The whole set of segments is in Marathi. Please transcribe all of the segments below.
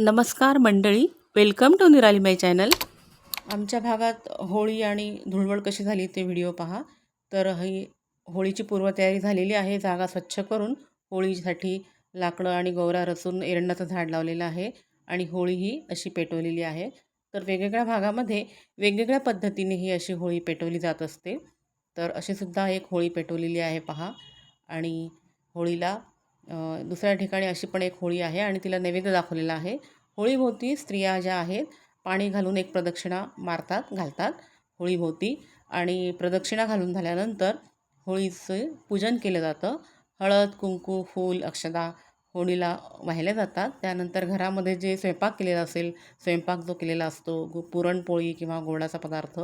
नमस्कार मंडळी वेलकम टू निराली माय चॅनल आमच्या भागात होळी आणि धुळवड कशी झाली ते व्हिडिओ पहा. तर ही होळीची पूर्वतयारी झालेली आहे. जागा स्वच्छ करून होळीसाठी लाकडं आणि गौरा रचून एरंडाचं झाड लावलेलं आहे आणि होळी ही अशी पेटवलेली आहे. तर वेगवेगळ्या भागामध्ये वेगवेगळ्या पद्धतीने ही अशी होळी पेटवली जात असते. तर अशीसुद्धा एक होळी पेटवलेली आहे पहा. आणि होळीला दुसऱ्या ठिकाणी अशी पण एक होळी आहे आणि तिला नैवेद्य दाखवलेला आहे. होळीभोवती स्त्रिया ज्या आहेत पाणी घालून एक प्रदक्षिणा मारतात घालतात होळीभोवती आणि प्रदक्षिणा घालून झाल्यानंतर होळीचं पूजन केलं जातं. हळद कुंकू फूल अक्षदा होळीला वाहिल्या जातात. त्यानंतर घरामध्ये जे स्वयंपाक केलेला असेल स्वयंपाक जो केलेला असतो गु पुरणपोळी किंवा गोडाचा पदार्थ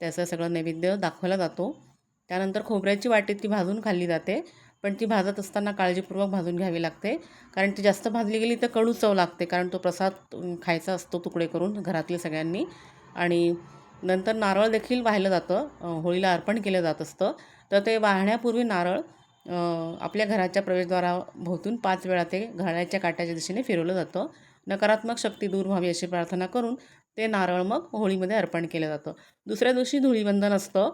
त्याचं सगळं नैवेद्य दाखवला जातो. त्यानंतर खोबऱ्याची वाटी ती भाजून खाल्ली जाते. पण ती भाजत असताना काळजीपूर्वक भाजून घ्यावी लागते. कारण ती जास्त भाजली गेली तर कडू चव लागते. कारण तो प्रसाद खायचा असतो तुकडे करून घरातले सगळ्यांनी. आणि नंतर नारळ देखील वाहिलं जातं. होळीला अर्पण केलं जात असतं. तर ते वाहण्यापूर्वी नारळ आपल्या घराच्या प्रवेशद्वाराभोवतून पाच वेळा ते घड्याच्या काट्याच्या दिशेने फिरवलं जातं. नकारात्मक शक्ती दूर व्हावी अशी प्रार्थना करून ते नारळ मग होळीमध्ये अर्पण केलं जातं. दुसऱ्या दिवशी धुळीबंधन असतं.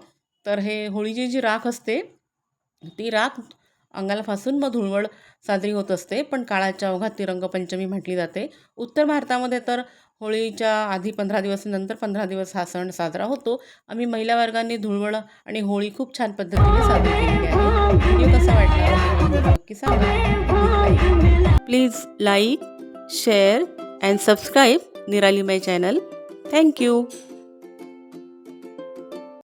तर हे होळीची जी राख असते ती राख अंगाला फासून मग धुळवड साजरी होत असते. पण काळाच्या अवघात ती रंगपंचमी म्हटली जाते. उत्तर भारतामध्ये तर होळीच्या आधी पंधरा दिवस नंतर पंधरा दिवस हा सण साजरा होतो. आम्ही महिला वर्गांनी धुळवड आणि होळी खूप छान पद्धतीने साजरी केली आहे. व्हिडिओ कसा वाटला? नक्की सांगा. Please like share and subscribe Nirali my channel. Thank you.